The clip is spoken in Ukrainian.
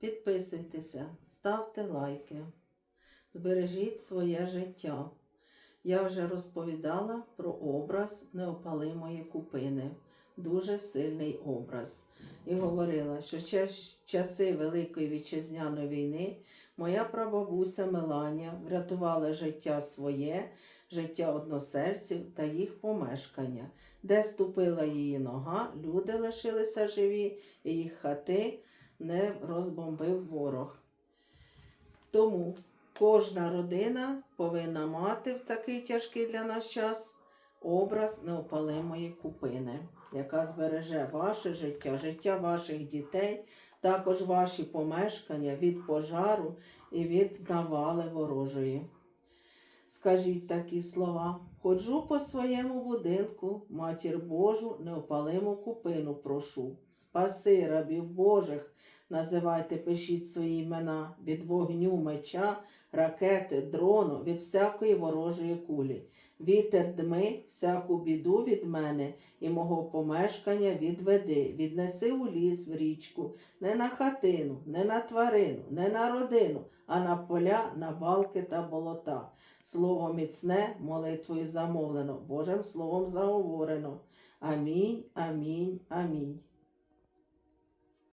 підписуйтеся, ставте лайки, збережіть своє життя. Я вже розповідала про образ неопалимої купини. Дуже сильний образ. І говорила, що в часи Великої вітчизняної війни моя прабабуся Меланія врятувала життя своє, життя односельців та їх помешкання. Де ступила її нога, люди лишилися живі, і їх хати не розбомбив ворог. Тому кожна родина повинна мати в такий тяжкий для нас час образ неопалимої купини, яка збереже ваше життя, життя ваших дітей, також ваші помешкання від пожару і від навали ворожої. Скажіть такі слова. Ходжу по своєму будинку, матір Божу, неопалиму купину прошу. Спаси рабів Божих, називайте, пишіть свої імена від вогню, меча, ракети, дрону, від всякої ворожої кулі. Вітер дми, всяку біду від мене і мого помешкання відведи, віднеси у ліс в річку, не на хатину, не на тварину, не на родину, а на поля, на балки та болота. Слово міцне, молитвою замовлено, Божим словом заговорено. Амінь, амінь, амінь.